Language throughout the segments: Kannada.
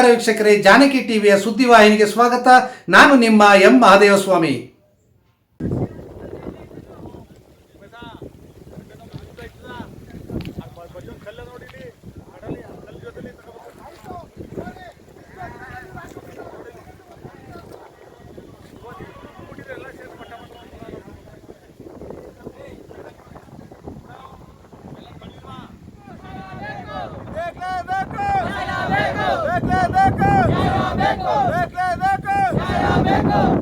ನಮಸ್ಕಾರ ವೀಕ್ಷಕರೇ ಜಾನಕಿ ಟಿವಿಯ ಸುದ್ದಿವಾಹಿನಿಗೆ ಸ್ವಾಗತ. ನಾನು ನಿಮ್ಮ ಎಂ. ಮಹಾದೇವಸ್ವಾಮಿ. Chicago!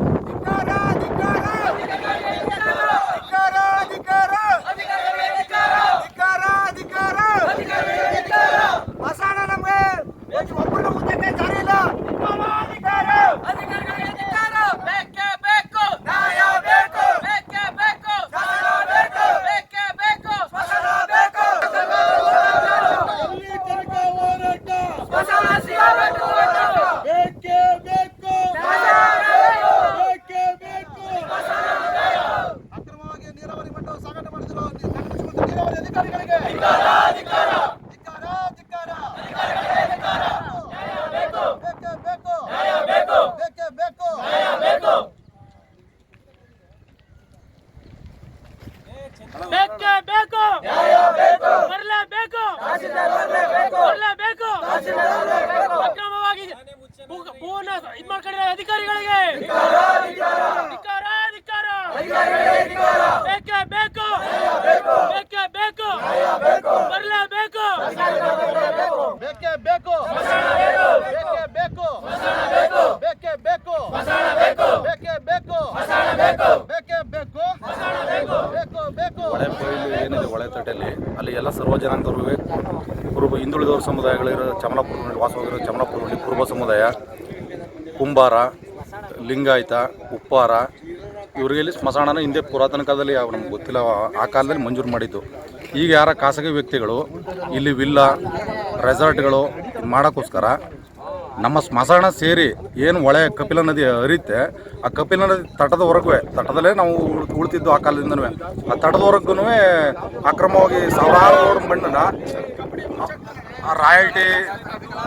ಅಲ್ಲಿ ಎಲ್ಲ ಸರ್ವ ಜನಾಂಗದವ್ರು ಕುರುಬ ಹಿಂದುಳಿದವರ ಸಮುದಾಯಗಳಿರೋ ಚಮಲಾಪುರದಲ್ಲಿ ವಾಸವಾಗಿರೋ ಚಮಲಾಪುರದಲ್ಲಿ ಕುರುಬ ಸಮುದಾಯ, ಕುಂಬಾರ, ಲಿಂಗಾಯತ, ಉಪ್ಪಾರ ಇವರಿಗೆ ಇಲ್ಲಿ ಸ್ಮಶಾನನ ಹಿಂದೆ ಪುರಾತನ ಕಾಲದಲ್ಲಿ ಯಾವ ನಮ್ಗೆ ಗೊತ್ತಿಲ್ಲ, ಆ ಕಾಲದಲ್ಲಿ ಮಂಜೂರು ಮಾಡಿದ್ದು. ಈಗ ಯಾರ ಖಾಸಗಿ ವ್ಯಕ್ತಿಗಳು, ಇಲ್ಲಿ ವಿಲ್ಲ ರೆಸಾರ್ಟ್ಗಳು ಮಾಡೋಕ್ಕೋಸ್ಕರ ನಮ್ಮ ಸ್ಮಶಾನ ಸೇರಿ ಏನು ಹೊಳೆ ಕಪಿಲ ನದಿ ಹರಿಯುತ್ತೆ, ಆ ಕಪಿಲ ನದಿ ತಟದವರೆಗೂ, ತಟದಲ್ಲೇ ನಾವು ಉಳ್- ಉಳ್ತಿದ್ದು ಆ ಕಾಲದಿಂದನೂ. ಆ ತಟದವರೆಗೂ ಅಕ್ರಮವಾಗಿ ಸಾವಿರಾರು ಮಣ್ಣನ್ನ ರಾಯಲ್ಟಿ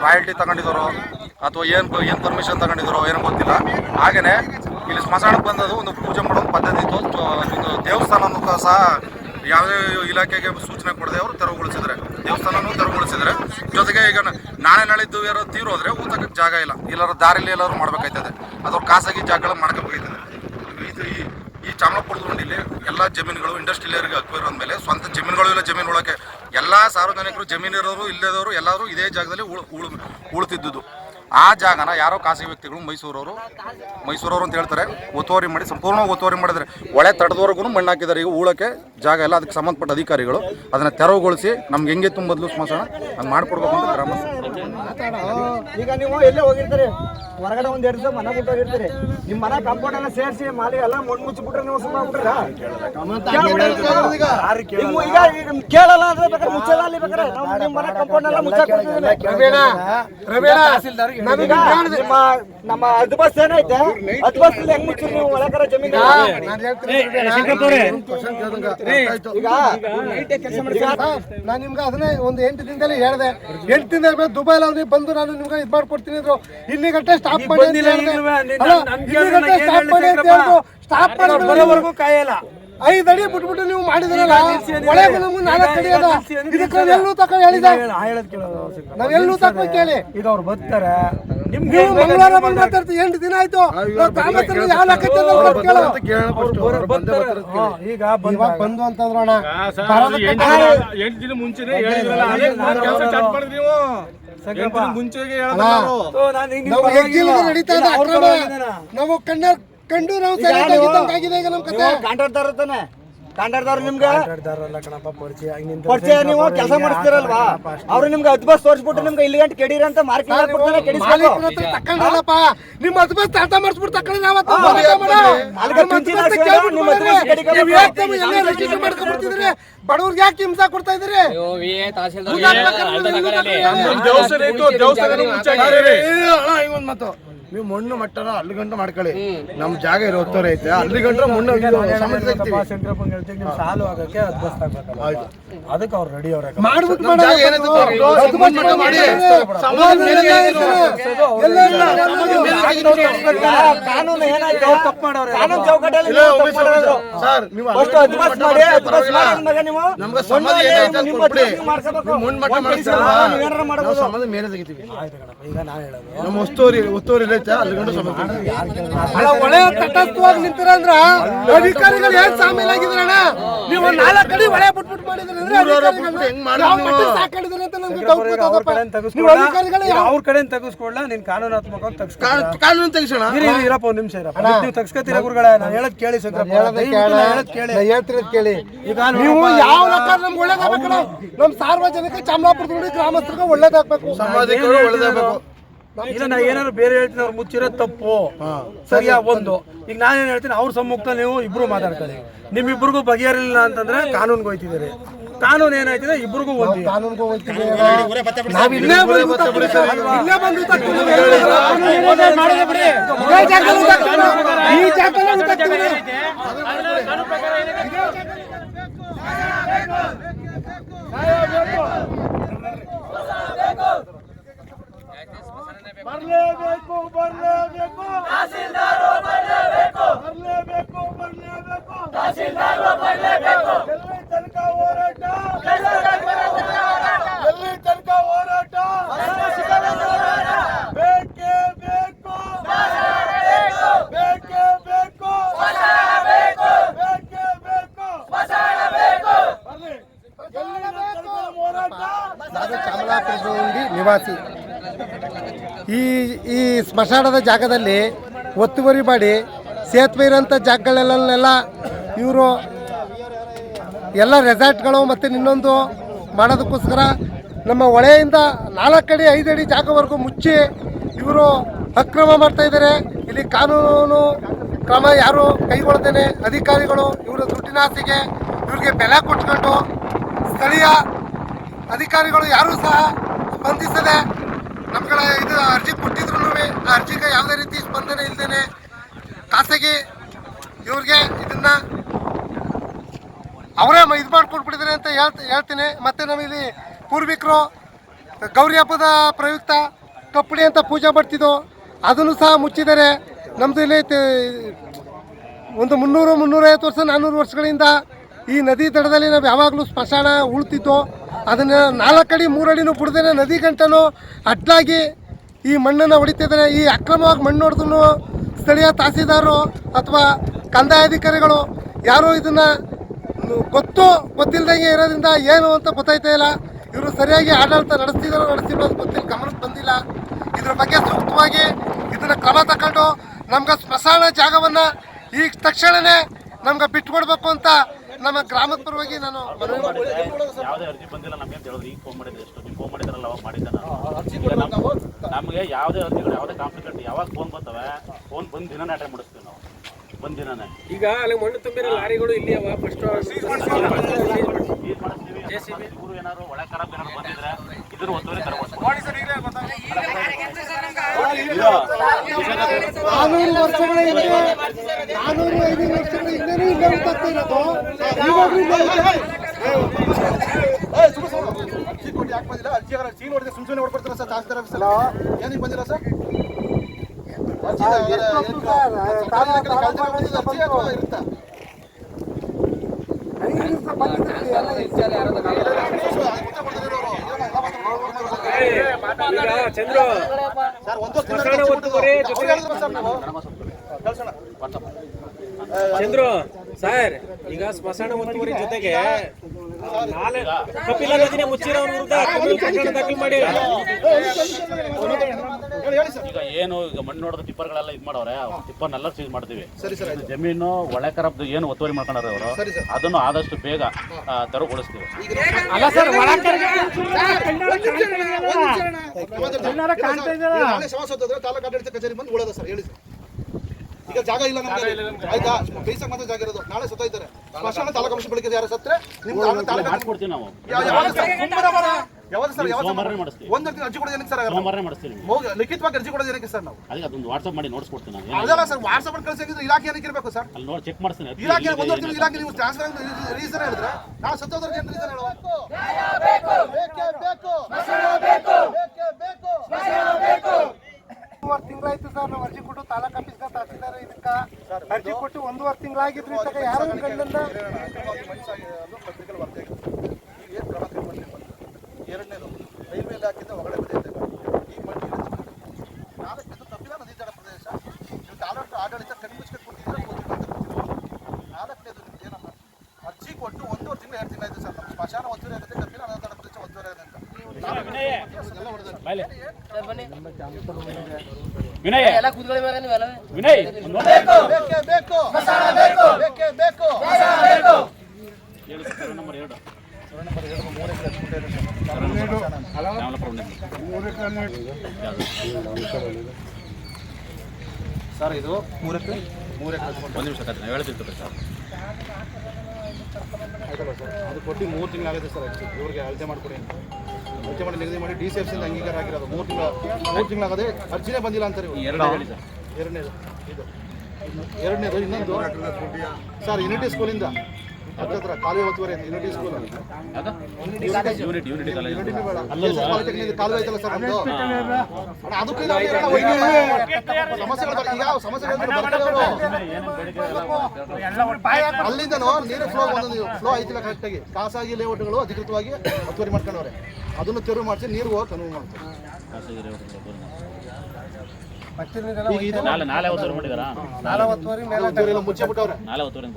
ರಾಯಲ್ಟಿ ತಗೊಂಡಿದ್ರು ಅಥವಾ ಏನು ಏನು ಪರ್ಮಿಷನ್ ತಗೊಂಡಿದ್ರು ಏನೋ ಗೊತ್ತಿಲ್ಲ. ಹಾಗೆಯೇ ಇಲ್ಲಿ ಸ್ಮಶಾನಕ್ಕೆ ಬಂದದ್ದು ಒಂದು ಪೂಜೆ ಮಾಡೋ ಪದ್ಧತಿ ಇತ್ತು. ಒಂದು ದೇವಸ್ಥಾನ ಸಹ ಯಾವುದೇ ಇಲಾಖೆಗೆ ಸೂಚನೆ ಕೊಡದೆ ಅವರು ತೆರವುಗೊಳಿಸಿದ್ರೆ ದೇವಸ್ಥಾನನೂ ತೆರವುಗೊಳಿಸಿದ್ರೆ ಜೊತೆಗೆ ಈಗ ನಾಳೆ ನಾಳೆ ನಾಳಿದ್ದು ಯಾರೋ ತೀರೋದ್ರೆ ಊಟಕ್ಕೆ ಜಾಗ ಇಲ್ಲ. ಎಲ್ಲರೂ ದಾರಿಲಿ ಎಲ್ಲರೂ ಮಾಡ್ಬೇಕಾಯ್ತದೆ. ಅದ್ರ ಖಾಸಗಿ ಜಾಗಗಳು ಮಾಡ್ಕೋಬೇಕಾಯ್ತದೆ ಇದು ಈ ಈ ಚಾಮರಾಪುರದ ಹುಂಡಿಲಿ ಎಲ್ಲ ಜಮೀನುಗಳು ಇಂಡಸ್ಟ್ರಿಯಲ್ರಿಗೆ ಹಕ್ಕಿರೋ ಮೇಲೆ ಸ್ವಂತ ಜಮೀನುಗಳು ಇಲ್ಲ ಜಮೀನು ಒಳಗೆ ಎಲ್ಲ ಸಾರ್ವಜನಿಕರು ಜಮೀನಿರೋರು ಇಲ್ಲದವರು ಎಲ್ಲರೂ ಇದೇ ಜಾಗದಲ್ಲಿ ಉಳ್ ಉಳ್ ಉಳ್ತಿದ್ದುದು ಆ ಜಾಗನ ಯಾರೋ ಖಾಸಗಿ ವ್ಯಕ್ತಿಗಳು ಮೈಸೂರವರು ಮೈಸೂರವರು ಅಂತ ಹೇಳ್ತಾರೆ. ಒತ್ತುವರಿ ಮಾಡಿ ಸಂಪೂರ್ಣ ಒತ್ತುವರಿ ಮಾಡಿದ್ರೆ ಒಳೆ ತಡೆದವರೆಗೂ ಮಣ್ಣು ಹಾಕಿದ್ದಾರೆ. ಈಗ ಉಳಕ್ಕೆ ಜಾಗ ಎಲ್ಲ ಅದಕ್ಕೆ ಸಂಬಂಧಪಟ್ಟ ಅಧಿಕಾರಿಗಳು ಅದನ್ನು ತೆರವುಗೊಳಿಸಿ ನಮ್ಗೆ ಹೆಂಗೆ ತುಂಬದ್ಲು ಸ್ಮಶಾನ ಹಂಗೆ ಮಾಡ್ಕೊಡ್ಬೇಕು ಅಂತ ಗ್ರಾಮಸ್ಥರು. ಈಗ ನೀವು ಎಲ್ಲೇ ಹೋಗಿರ್ತೀರಿ? ಹೊರಗಡೆ ಒಂದ್ ಎರಡು ದಿವಸ ಮನೆ ಬಿಟ್ಟು ಹೋಗಿರ್ತೀರಿ. ನಿಮ್ ಮನೆ ಕಾಂಪೌಂಡ್ ಎಲ್ಲ ಸೇರಿಸಿ ಮಾಲಿ ಎಲ್ಲ ಮಣ್ಣು ಮುಚ್ಚಿಬಿಟ್ರೆ ನೀವು ಸುಮ್ಮನೆ ಈಗ ಈಗ ಕೇಳಲ್ಲ ಅಂದ್ರೆ ಬೇಕಾದ್ರೆ ಮುಚ್ಚಲ್ಲ ಅಲ್ಲಿ ಬೇಕಾದ್ರೆ. ನಾವು ನಿಮ್ ಮನೆ ಕಾಂಪೌಂಡ್ ಎಲ್ಲ ಮುಚ್ಚಾಕ್ ಈಗ ನಿಮ್ಮ ನಮ್ಮ ಹದ್ ಬಸ್ ಏನೈತೆ? ಹದ್ ಬಸ್ ಹೆಂಗ್ ಮುಚ್ಚಿರಿ ನೀವು ಒಳಗರ ಜಮೀನು ಈಗ ನಾನು ನಿಮ್ಗೆ ಅದನ್ನೇ ಒಂದು ಎಂಟು ದಿನದಲ್ಲಿ ಹೇಳಿದೆ. ಎಂಟು ದಿನದ ಮೇಲೆ ದುಬೈಲಿ ಅವ್ರಿಗೆ ಬಂದು ನಾನು ನಿಮ್ಗೆ ಇದು ಮಾಡ್ಕೊಡ್ತೀನಿ ಅಂದ್ರು. ಇಲ್ಲಿ ಗಂಟೆ ಸ್ಟಾಪ್ ಮಾಡಿ ಸ್ಟಾಪ್ ಮಾಡಿ ಸ್ಟಾಪ್ ಮಾಡಿ ಕಾಯಲ್ಲ. ಐದು ಅಡಿ ಬಿಟ್ಬಿಟ್ಟು ನೀವು ಮಾಡಿದ್ರಲ್ಲ? ಒಳಗೆ ನಮ್ಗೆ ನಾಲ್ಕು ಅಡಿ ಅದ. ಇದಕ್ಕೆ ನಾವ್ ಎಲ್ಲೂ ತಕ ಹೇಳಿದೆ. ನಾವ್ ಎಲ್ಲೂ ತಕ ಕೇಳಿ. ಈಗ ಅವ್ರು ಬರ್ತಾರೆ. ನೀವು ಮಂಗಳವಾರ ಬಂದು ಮಾತಾಡ್ತೀವಿ ಎಂಟು ದಿನ ಆಯ್ತು. ನಾವ್ ಗ್ರಾಮಸ್ಥರು ಯಾವ ಲೆಕ್ಕ ಕೇಳೋ. ಈಗ ಬಂದು ಅಂತಂದ್ರಣ ಎಂಟು ದಿನ ಮುಂಚೆನೆ ಹೇಳಿದ್ರಲ್ಲ ಅದೇ ಕೆಲಸ ಸ್ಟಾರ್ಟ್ ಮಾಡಿದ್ರಿ ನೀವು. ಮುಂಚೆಗೆ ನಾವು ನಡೀತಾ ಇದೆ ಕಂಡು ನಾವು ಆಗಿದ್ದಂಗಾಗಿದೆ ಈಗ ನಮ್ಮ ಕತೆ? ಕಾಂಟ್ರಾಕ್ಟರ್ ತಾನೆ? ಕಾಂಟ್ರಾಕ್ಟರ್ ನಿಮ್ಗೆ? ಪರಿಚಯ ನೀವು ಕೆಲಸ ಮಾಡಿಸ್ತೀರಲ್ವಾ? ಅವ್ರು ನಿಮ್ಗೆ ಹತ್ತು ಬಸ್ ತೋರಿಸ್ಬಿಟ್ಟು ನಿಮ್ಗೆ ಇಲ್ಲಿ ಗಂಟೆ ಕೆಡೀರಿ ಅಂತ ಮಾರ್ಕೆಟ್ ಹಾಕ್ಬಿಡ್ತಾನೆ ಹತ್ರ ತಕೊಂಡಲ್ಲಪ್ಪ ನಿಮ್ಮ ಹತ್ತು ಬಸ್ ಟಾಟಾ ಮಾಡಿಸ್ಬಿಟ್ಟು ಕಡಿಗೆ ನೀವು ಬಡವ್ರಿಗೆ ಯಾಕೆ ಹಿಂಸಾ ಕೊಡ್ತಾ ಇದ್ರಿ ನಮ್ದೊಂದು ನೀವು ಮಣ್ಣು ಮಟ್ಟನ ಅಲ್ಲಿ ಗಂಟು ಮಾಡ್ಕೊಳ್ಳಿ. ನಮ್ ಜಾಗ ಇರೋ ಐತೆ. ಅಲ್ಲಿ ಗಂಟು ಮಣ್ಣು. ಸಾಲು ಆಗಕ್ಕೆ ಆಗ್ಬೇಕಲ್ಲ ಅದಕ್ಕೆ ಅವ್ರು ರೆಡಿ ಅವ್ರೆ. ಮಾಡ್ಬಿಟ್ಟು ಮೇಲೆ ಕಾನೂನು ಏನಾಯ್ತು ತಪ್ಪು ಮಾಡೋರು ಕಾನೂನು ಚೌಕಟ್ಟಲ್ಲಿ ಸರ್, ನೀವು ಮಾಡಿ ನೀವು? ನಮ್ಗೆ ಏನಾಯ್ತು ನಿಮ್ಮ ಮಣ್ಣು ಮಟ್ಟ ತೆಗಿತೀವಿ. ಈಗ ನಾನು ಹೇಳೋದು. ನಮ್ಮ ಐತೆ ಅಲ್ಲಿ ಗಂಟು ಸಮಾಧಿ ಅಲ್ಲ ಒಳ್ಳೆ ತಟಸ್ಥವಾಗಿ ನಿಂತಿರ ಅಂದ್ರ ಅಧಿಕಾರಿಗಳು ಏನ್ ಆಗಿದ್ರಣ ನೀವು ನಾಲ್ಕು ಕಡೆ ಒಳೆ ಬಿಟ್ಬಿಟ್ಟು ಅವ್ರ ಕಡೆ ನೀವು ತೆಗೆಸ್ಕೊಳ್ಳ ಅಧಿಕಾರಿಗಳು ಅವ್ರ ಕಡೆ ತೆಗೆಸ್ಕೊಳ್ಳ ನೀನ್ ಕಾನೂನಾತ್ಮಕವಾಗಿ ಕಾನೂನು ತೆಗಿಸೋಣ. ಇರಿ ಇರಿ, ಇರಪ್ಪ ಒಂದ್ ನಿಮಿಷ ಇರಪ್ಪ. ನೀವು ತೆಗ್ಸ್ಕೊತೀರ ಗುರುಗಳೇ? ನಾನು ಹೇಳದ್ ಕೇಳಿ ನಾನು ಹೇಳದ್ ಕೇಳಿ. ಹೇಳ್ತಿರೋದ್ ಕೇಳಿ. ಈಗ ನೀವು ಯಾವ ಲಕ್ಕ ನಮ್ಗೆ ಒಳ್ಳೇದಾಗಬೇಕು ನಮ್ ಸಾರ್ವಜನಿಕ ಚಾಮರಾಪುರದ ಗ್ರಾಮಸ್ಥರಿಗೆ ಒಳ್ಳೇದಾಗ್ಬೇಕು. ಸಮಾಜಕ್ಕೆ ಒಳ್ಳೇದಾಗಬೇಕು. ಇಲ್ಲ ನಾ ಏನಾದ್ರು ಬೇರೆ ಹೇಳ್ತೀನಿ ಅವ್ರು ಮುಚ್ಚಿರೋದು ತಪ್ಪು. ಸರಿಯಾ ಒಂದು. ಈಗ ನಾನೇನು ಹೇಳ್ತೀನಿ ಅವ್ರ ಸಮ್ಮುಖದಲ್ಲಿ ನೀವು ಇಬ್ರು ಮಾತಾಡ್ತಾರೆ ನಿಮ್ಮಿಬ್ರಿಗೂ ಬಗೆಹರಿಲ್ಲ ಅಂತಂದ್ರೆ ಕಾನೂನ್ಗೆ ಹೋಯ್ತಿದ್ದೀರಿ. ಕಾನೂನು ಏನಾಯ್ತಿದೆ ಇಬ್ರಿಗೂ ಒಂದು ಕಾನೂನ್ಗೂ ಹೋಗ್ತೀವಿ ನಾವ್ ಇಲ್ಲೇ ಬಂದು ತಪ್ಪು ಇಲ್ಲೇ ಬಂದು ತಪ್ಪು ಮಾಡಿದ್ರೆ ಬಿಡಿ ಇದೇ ಜಾಗದಲ್ಲಿ ತಪ್ಪು. ಈ ಜಾಗದಲ್ಲಿ ತಪ್ಪು. ಕಾನೂನು ಪ್ರಕಾರ ಏನಿದೆ ಬರ್ಲೇಬೇಕು ಬರ್ಲೇಬೇಕು ತಹಸೀಲ್ದಾರ್ ಬರ್ಲೇಬೇಕು ಬರ್ಲೇಬೇಕು ಬರ್ಲೇಬೇಕು ಎಲ್ಲಿ ತನಕ ಹೋರಾಟ ಎಲ್ಲಿ ತನಕ ಹೋರಾಟ ಬೇಕೇ ಬೇಕು ಬೇಕೇ ಬೇಕು ಬೇಕೇ ಬೇಕು ಬರ್ಲಿ ಎಲ್ಲಿ ತನಕ ಹೋರಾಟ ನಾನು ಚಾಮರಾಪುರದಲ್ಲಿ ನಿವಾಸಿ ಈ ಈ ಸ್ಮಶಾನದ ಜಾಗದಲ್ಲಿ ಒತ್ತುವರಿ ಮಾಡಿ, ಸೇತುವೆ ಇರೋಂಥ ಜಾಗಗಳಲ್ಲೆಲ್ಲ ಇವರು ಎಲ್ಲ ರೆಸಾರ್ಟ್ಗಳು ಮತ್ತು ಇನ್ನೊಂದು ಮಾಡೋದಕ್ಕೋಸ್ಕರ ನಮ್ಮ ಹೊಳೆಯಿಂದ ನಾಲ್ಕು ಅಡಿ, ಐದು ಅಡಿ ಜಾಗವರೆಗೂ ಮುಚ್ಚಿ ಇವರು ಅಕ್ರಮ ಮಾಡ್ತಾ ಇದ್ದಾರೆ. ಇಲ್ಲಿ ಕಾನೂನು ಕ್ರಮ ಯಾರು ಕೈಗೊಳ್ತೇನೆ ಅಧಿಕಾರಿಗಳು ಇವರ ದುಡ್ಡಿನ ಆಸೆಗೆ ಇವ್ರಿಗೆ ಬೆಲೆ ಕೊಟ್ಕೊಂಡು ಸ್ಥಳೀಯ ಅಧಿಕಾರಿಗಳು ಯಾರೂ ಸಹ ಸ್ಪಂದಿಸದೆ ನಮ್ಗಳ ಇದು ಅರ್ಜಿ ಕೊಟ್ಟಿದ್ರು ಆ ಅರ್ಜಿಗೆ ಯಾವುದೇ ರೀತಿ ಸ್ಪಂದನೆ ಇಲ್ಲದೇನೆ ಖಾಸಗಿ ಇವ್ರಿಗೆ ಇದನ್ನ ಅವರೇ ಇದು ಮಾಡ್ಕೊಟ್ಬಿಟ್ಟಿದ್ದಾರೆ ಅಂತ ಹೇಳ್ತ, ಹೇಳ್ತೀನಿ. ಮತ್ತೆ ನಮ್ಮಲ್ಲಿ ಪೂರ್ವಿಕರು ಗೌರಿ ಹಬ್ಬದ ಪ್ರಯುಕ್ತ ಕಪ್ಪಡಿ ಅಂತ ಪೂಜೆ ಮಾಡ್ತಿದ್ದು, ಅದನ್ನು ಸಹ ಮುಚ್ಚಿದ್ದಾರೆ. ನಮ್ಮದು ಇಲ್ಲಿ ಒಂದು ಮುನ್ನೂರು, ಮುನ್ನೂರೈವತ್ತು ವರ್ಷ ನಾನ್ನೂರು ವರ್ಷಗಳಿಂದ ಈ ನದಿ ದಡದಲ್ಲಿ ನಾವು ಯಾವಾಗಲೂ ಸ್ಮಶಾನ ಉಳ್ತಿತ್ತು ಅದನ್ನು ನಾಲ್ಕಡಿ, ಮೂರಡಿನೂ ಬಿಡ್ದೇನೆ ನದಿ ಗಂಟನೂ ಅಡ್ಡಾಗಿ ಈ ಮಣ್ಣನ್ನು ಹೊಡಿತಿದ್ದಾರೆ ಈ ಅಕ್ರಮವಾಗಿ ಮಣ್ಣು ಹೊಡೆದೂ ಸ್ಥಳೀಯ ತಹಸೀಲ್ದಾರರು ಅಥವಾ ಕಂದಾಯ ಅಧಿಕಾರಿಗಳು ಯಾರೂ ಇದನ್ನು ಗೊತ್ತು ಗೊತ್ತಿಲ್ಲದಂಗೆ ಇರೋದ್ರಿಂದ ಏನು ಅಂತ ಗೊತ್ತಾಯ್ತಾ ಇಲ್ಲ. ಇವರು ಸರಿಯಾಗಿ ಆಡಳಿತ ನಡೆಸ್ತಿದ್ದಾರೋ ನಡೆಸಿರೋದು ಗೊತ್ತಿಲ್ಲ. ಗಮನಕ್ಕೆ ಬಂದಿಲ್ಲ. ಇದ್ರ ಬಗ್ಗೆ ಸೂಕ್ತವಾಗಿ ಇದನ್ನು ಕ್ರಮ ತಗೊಂಡು ನಮ್ಗೆ ಸ್ಮಶಾನ ಜಾಗವನ್ನು ಈಗ ತಕ್ಷಣವೇ ನಮ್ಗೆ ಬಿಟ್ಕೊಡ್ಬೇಕು ಅಂತ ನಮ್ಮ ಗ್ರಾಮದ ಪರವಾಗಿ ನಾನು ಮನವಿ ಮಾಡ್ತೀನಿ. ಯಾವುದೇ ಅರ್ಜಿ ಬಂದಿಲ್ಲ ನಮ್ಗೆ ಅಂತ ಹೇಳಿದ್ರು ಈಗ ಫೋನ್ ಮಾಡಿದ್ರೆ ಎಷ್ಟು? ನೀವು ಫೋನ್ ಮಾಡಿದ್ರಲ್ಲ ಅವಾಗ ಮಾಡಿದ್ದೆ ನಾನು ನಮ್ಗೆ ಯಾವುದೇ ಅರ್ಜಿಗಳು ಯಾವುದೇ ಕಾಂಪ್ಲಿಕೇಟ್ ಯಾವಾಗ ಫೋನ್ ಬರ್ತವೆ ಫೋನ್ ಬಂದ ದಿನ ಅಟೆಂಡ್ ಮಾಡಿಸ್ತೀವಿ ನಾವು. ಬಂದ್ ದಿನನೇ. ಈಗ ಅಲ್ಲಿ ಮಣ್ಣು ತುಂಬಿರೋ ಲಾರಿಗಳು ಇಲ್ಲಿ ಅವ ಫಸ್ಟ್ ಇವರು ಏನಾದ್ರು ಒಳ ಖರಾಬ್ ಏನಾದ್ರು ಬಂದಿದ್ರೆ ಇದನ್ನು ಒತ್ತುವರಿ ತರಬಹುದು ನಾನೂರು ವರ್ಷಗಳ ಹಿಂದೆ ನಾನೂರು ಐನೂರು ವರ್ಷಗಳ ಹಿಂದೆನೂ ಇಲ್ಲೇ ಉಂಟಾಗ್ತಾ ಇರೋದು? ಇವಾಗ್ಲೂ ಇಲ್ಲೇ ಉಂಟಾಗ್ತಾ ಇದೆ. ಐದು ದಿವಸ ಬಂದಿದ್ದೀವಿ, ಎಲ್ಲ ಈಗ ಚಂದ್ರು ಸರ್ ಈಗ ಸ್ಮಶಾನ ಒತ್ತುವರಿ ಜೊತೆಗೆ ಕಪಿಲ ನದಿನ ಮುಚ್ಚಿರೋ ವಿರುದ್ಧ ಪ್ರಕರಣ ದಾಖಲು ಮಾಡಿ. ಈಗ ಏನು ಈಗ ಮಣ್ಣು ನೋಡಿದ ಟಿಪ್ಪರ್ಗಳೆಲ್ಲ ಇದು ಮಾಡವ್ರೆ ಟಿಪ್ಪರ್ನೆಲ್ಲ ಸೀಸ್ ಮಾಡ್ತೀವಿ. ಇದು ಜಮೀನು ಒಳೆ ಕರಪ್ದು ಏನು ಒತ್ತುವರಿ ಮಾಡ್ಕೊಂಡಾರೆ ಅವರು ಅದನ್ನು ಆದಷ್ಟು ಬೇಗ ತೆರವುಗೊಳಿಸ್ತೀವಿ. ಅಲ್ಲ ಸರ್ ತಾಲೂಕು ಆಡಳಿತ ಕಚೇರಿ ಬಂದು ಉಳದ ಸರ್ ಹೇಳಿ ಸರ್. ಜಾಗ ಇಲ್ಲ ನಮ್ಗೆ ಆಯ್ತಾ? ಬೇಯಿಸಕ್ ಮಾತ್ರ ಜಾಗ ಇರೋದು. ನಾಳೆ ಸತ್ತ ಇದ್ದಾರೆ. ಸ್ಮಶಾನ ತಾಲೂಕು ಅಂಶ ಬೆಳಿಗ್ಗೆ ಯಾರು ಸತ್ರೆ ನಿಮ್ಗೆ ನಾನು ತಾಲೂಕು ನಾವು. ಸರ್? ಯಾವ ಸೋಮವಾರನೇ ಮಾಡಿಸ್ತೀವಿ. ಒಂದು ಅರ್ಜಿ ಕೊಡೋದು ಏನಕ್ಕೆ ಸರ್ ನಾವು ಸೋಮವಾರನೇ ಮಾಡಿಸ್ತೀವಿ ಹೋಗಿ ಲಿಖಿತವಾಗಿ ಅರ್ಜಿ ಕೊಡೋದು ಏನಕ್ಕೆ ಸರ್ ನಾವು? ಅದಕ್ಕೆ ಅದೊಂದು ವಾಟ್ಸಪ್ ಮಾಡಿ ನೋಡಿಸ್ಕೊಡ್ತೀನಿ ನಾನು. ಅದಲ್ಲ ಸರ್ ವಾಟ್ಸಪ್ ಕಳಿಸಿದ್ರೆ ಇಲಾಖೆ ಏನಕ್ಕೆ ಇರಬೇಕು ಸರ್? ಅಲ್ಲಿ ನೋಡಿ ಚೆಕ್ ಮಾಡಿಸ್ತೀನಿ. ಇಲಾಖೆ ಒಂದು ಇಲಾಖೆ ನೀವು ಟ್ರಾನ್ಸ್ಫರ್ ರೀಸನ್ ಹೇಳಿದ್ರೆ ನಾವು ಸತ್ತೋದ್ರಿಗೆ ಏನು ರೀಸನ್ ಹೇಳುವ? ಬೇಕೇ. ಬೇಕು ಬೇಕೇ. ಬೇಕು. ಒಂದೂವರೆ ತಿಂಗಳಾಯ್ತು ಸರ್ ನಾವು ಅರ್ಜಿ ಕೊಟ್ಟು ತಾಲೂಕ್ ಆಫೀಸ್ಗೆ ತಹಸೀಲ್ದಾರ್ ಇದಕ್ಕ. ಅರ್ಜಿ ಕೊಟ್ಟು ಒಂದೂವರೆ ತಿಂಗಳಾಗಿದ್ರು ಇದ್ದಾಗ ಯಾರು ಕಂಡಿಲ್ಲ ಎರಡನೇದು ರೈಲ್ವೆ ಇಲಾಖೆಯಿಂದ ಹೊರಗಡೆ ಬಂದಿದ್ದೇವೆ ಈ ಮಣ್ಣು ನಾಲ್ಕು ತಪ್ಪಿಲ್ಲ ನದಿ ದಡ ಪ್ರದೇಶ ನೀವು ತಾಲೂಕು ಆಡಳಿತ ಕಣ್ಮುಚ್ಕೊಂಡು ಕೊಟ್ಟಿದ್ದೀರಾ ನಾಲ್ಕನೇದು ಏನಮ್ಮ ಅರ್ಜಿ ಕೊಟ್ಟು ಒಂದೂವರೆ ತಿಂಗಳು ಎರಡು ತಿಂಗಳು ಆಯ್ತು ಸರ್ ನಮ್ಮ ಸ್ಮಶಾನ ಒತ್ತುವರಿ ಆಗುತ್ತೆ ಕಬ್ಬಿನ ಅನಾಥ ದಡ ಪ್ರದೇಶ ಒತ್ತುವರಿ ಆಗುತ್ತೆ ಅಂತ ಎಲ್ಲ ಹೊಡೆದ ಬಾಯ್ಲೆ. ವಿನಯ್ ವಿನಯ್ ಒಂದ್ ನೋಡಿ. ಬೇಕೇ ಬೇಕು ಬೇಕೇ ಬೇಕು ಹೇಳಿ ಸರ್, ಸರ್ವೆ ನಂಬರ್ ಎರಡು ಶ್ಯಾಮಲಾಪುರ ಉಂಡೆ. ಸರ್ ಇದು ಮೂರಕ್ಕೆ? ಮೂರು ಎಕರೆ ಒಂದು ನಿಮಿಷ ಕತೆ ನಾವು ಹೇಳ್ತಿರ್ತೀವಿ ಸರ್. ಆಯ್ತಲ್ಲ ಸರ್ ಅದು ಕೊಟ್ಟು ಮೂರು ತಿಂಗಳಾಗಿದೆ ಸರ್ ಇವ್ರಿಗೆ ಅಳತೆ ಮಾಡಿಕೊಡಿ ಅಂತ. ಅಳತೆ ಮಾಡಿ ನಿಗದಿ ಮಾಡಿ ಡಿ ಸಿ ಎಫ್ ಸಿಂದ ಅಂಗೀಕಾರ ಆಗಿರೋದು. ಮೂರು ತಿಂಗಳು ಮೂರು ತಿಂಗಳಾಗದೆ ಅರ್ಜಿನೇ ಬಂದಿಲ್ಲ ಅಂತಾರೆ. ಎರಡನೇ ಹೇಳಿ ಸರ್. ಎರಡನೇದು. ಇದು. ಎರಡನೇದು ಇನ್ನೊಂದು. ಸರ್ ಯುನಿಟಿ ಸ್ಕೂಲಿಂದ ಹತ್ತತ್ರ ಕಾಲುವೆ ಒತ್ತುವರಿ ಯುನಿಟಿ ಸ್ಕೂಲ್ ಕಾಲುವೆ ಐತಲ್ಲ ಸರ್ ನಮ್ದು? ಅದಕ್ಕೂ ಸಮಸ್ಯೆಗಳು ಸಮಸ್ಯೆಗಳು ನೀರು ಫ್ಲೋ ಫ್ಲೋ ಐತಿಲ್ಲ ಕರೆಕ್ಟಾಗಿ ಖಾಸಗಿ ಲೇಔಟ್ಗಳು ಅಧಿಕೃತವಾಗಿ ಒತ್ತುವರಿ ಮಾಡ್ಕೊಂಡವ್ರೆ. ಅದನ್ನ ತೆರವು ಮಾಡಿಸಿ ನೀರು ಹೋಗಕ್ಕೆ ಅನುವು ಮಾಡ್ತಾರೆ ಮುಚ್ಚಿಬಿಟ್ಟವ್ರೆ ನಾಳೆ ನಾಳೆ ಒತ್ತುವರಿ ಮಾಡಿದಾರಾ? ಒತ್ತುವರಿ ಬಿಟ್ಟವ್ರೆ ನಾಳೆ ಒತ್ತುವರಿ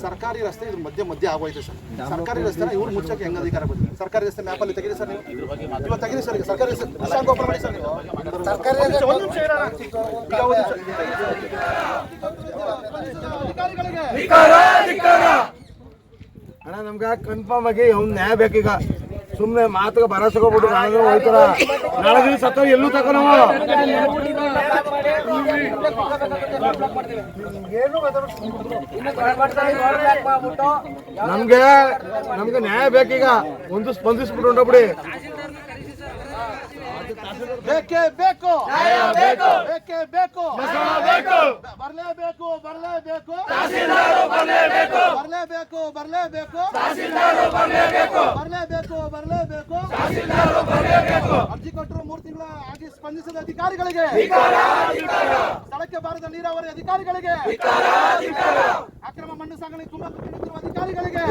ಸರ್ಕಾರಿ ರಸ್ತೆ ಇದ್ರ ಮಧ್ಯೆ ಮಧ್ಯೆ ಆಗೋಯ್ತು ಸರ್. ಸರ್ಕಾರಿ ರಸ್ತೆ ಇವ್ರು ಮುಚ್ಚಕ್ಕೆ ಹೆಂಗ್ ಅಧಿಕಾರ ಬಂದಿದೆ ಸರ್ಕಾರಿ ರಸ್ತೆ ಮ್ಯಾಪ್ ಅಲ್ಲಿ ತೆಗೀರಿ ಸರ್ ನೀವು? ಇವತ್ತು ತೆಗೀರಿ ಸರ್ ಸರ್ಕಾರಿ ರಸ್ತೆ open ಮಾಡಿ ಸರ್ ನೀವು. ಸರ್ಕಾರಿ ಒಂದು ನಿಮಿಷ, ಒಂದು ನಿಮಿಷ ಇರೋಣ. ಈಗ ಒಂದು ನಿಮಿಷ. ಅಣ್ಣ ನಮ್ಗೆ ಕನ್ಫರ್ಮ್ ಆಗಿ ಅವ್ನು ನ್ಯಾಯ ಬೇಕೀಗ. ಸುಮ್ಮನೆ ಮಾತುಗೆ ಭರವಸೆಗೊಬಿಟ್ಟು ನಾಳೆ ಹೋಯ್ತಾರ ನಾಳೆ ಸತ್ತ ಎಲ್ಲೂ ತಗೋ ನಾವು. ನಮ್ಗೆ ನಮ್ಗೆ ನ್ಯಾಯ ಬೇಕೀಗ. ಒಂದು ಸ್ಪಂದಿಸ್ಬಿಟ್ಟು ಹೊಂಟೋಗ್ಬಿಡಿ ಬೇಕೇ ಬೇಕು. ಬೇಕೇ. ಬೇಕು ಬರ್ಲೇಬೇಕು ಬರಲೇಬೇಕು. ಬರಲೇಬೇಕು. ಬರ್ಲೇಬೇಕು ಬರ್ಲೇಬೇಕು. ಬರ್ಲೇಬೇಕು. ಅರ್ಜಿ ಕೊಟ್ಟರು ಮೂರು ತಿಂಗಳ ಆಗಿ ಸ್ಪಂದಿಸಿದ ಅಧಿಕಾರಿಗಳಿಗೆ. ಸ್ಥಳಕ್ಕೆ ಬಾರದ ನೀರಾವರಿ ಅಧಿಕಾರಿಗಳಿಗೆ. ಅಕ್ರಮ ಮಣ್ಣು ಸಾಗಣೆ ಕುತ್ತಿರುವ ಅಧಿಕಾರಿಗಳಿಗೆ.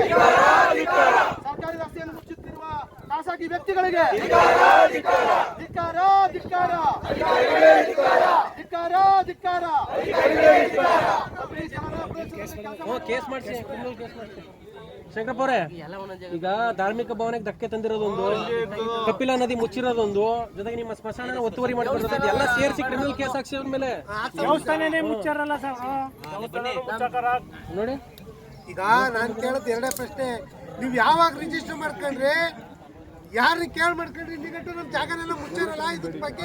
ಸರ್ಕಾರಿ ರಸ್ತೆಯನ್ನು ಮುಚ್ಚುತ್ತಿರುವ ಖಾಸಗಿ ವ್ಯಕ್ತಿಗಳಿಗೆ. ಧಿಕ್ಕಾರ ಧಿಕ್ಕಾರ ಧಿಕ್ಕಾರ ಕೇಸ್ ಮಾಡಿಸಿ ಶಂಕರಪ್ಪ ಅವರೇ ಈಗ ಧಾರ್ಮಿಕ ಭವನಕ್ಕೆ ಧಕ್ಕೆ ತಂದಿರೋದೊಂದು ಕಪಿಲಾ ನದಿ ಮುಚ್ಚಿರೋದೊಂದು ಜೊತೆಗೆ ನಿಮ್ಮ ಸ್ಮಶಾನ ಒತ್ತುವರಿ ಮಾಡಿಕೊಂಡು ಎಲ್ಲ ಸೇರಿಸಿ ಕ್ರಿಮಿನಲ್ ಕೇಸ್ ಹಾಕ್ಸಿದ್ರ ಮೇಲೆ. ನೋಡಿ. ಈಗ ನಾನು ಕೇಳೋದು ಎರಡೇ ಪ್ರಶ್ನೆ. ನೀವು ಯಾವಾಗ ರಿಜಿಸ್ಟರ್ ಮಾಡ್ಕೊಂಡ್ರಿ? ಯಾರನ್ನ ಕೇಳಿ ಮಾಡ್ಕೊಂಡ್ರಿ ಇಲ್ಲಿ ಗಂಟೆ ನಮ್ಮ ಜಾಗನೆಲ್ಲ ಮುಚ್ಚಿರಲ್ಲ? ಇದ್ರ ಬಗ್ಗೆ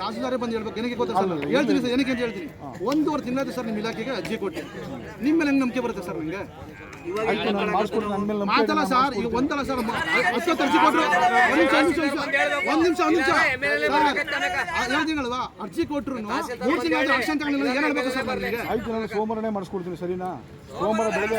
ತಹಸೀಲ್ದಾರೇ ಬಂದು ಹೇಳ್ಬೇಕು. ಏನಕ್ಕೆ ಗೊತ್ತಾ ಸರ್? ಹೇಳ್ತೀನಿ ಸರ್ ಏನಕ್ಕೆ ಅಂತ ಹೇಳ್ತೀನಿ. ಒಂದೂವರೆ ತಿಂಗಳಾಯ್ತು ಸರ್ ನಿಮ್ಮ ಇಲಾಖೆಗೆ ಅರ್ಜಿ ಕೊಟ್ಟು. ನಿಮ್ಮ ಮೇಲೆ ಹೆಂಗ್ ನಂಬಿಕೆ ಬರುತ್ತೆ ಸರ್ ನಿಮಗೆ? ಮಾತಲ್ಲ ಸರ್ ಈಗ ಒಂದಲ್ಲ ಸರ್ ಅಷ್ಟು ಅರ್ಜಿ ಕೊಟ್ಟರು ಒಂದು ನಿಮಿಷ ಒಂದು ನಿಮಿಷ ಒಂದು ನಿಮಿಷ ಒಂದು ನಿಮಿಷ. ಹೇಳ್ತೀನಲ್ವಾ ಅರ್ಜಿ ಕೊಟ್ಟರು ಮೂರು ತಿಂಗಳ ಆಕ್ಷನ್ ತಗೊಂಡಿಲ್ಲ. ಏನು ಹೇಳ್ಬೇಕು ಸರ್ ನನಗೆ ಆಯ್ತು ನಾನು ಸೋಮವಾರನೇ ಮಾಡಿಸ್ಕೊಡ್ತೀನಿ ಸರಿನಾ? ಸೋಮವಾರ ಬೆಳಗ್ಗೆ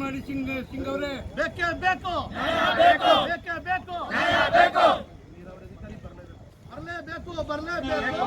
ಮಾಡಿ ಸಿಂಗ್ ಸಿಂಗ್ ಅವರೇ. ಬೇಕೇ ಬೇಕು. ಬೇಕೇ. ಬೇಕು ಬರಲೇಬೇಕು. ಬರಲೇಬೇಕು. ಬರಲೇಬೇಕು.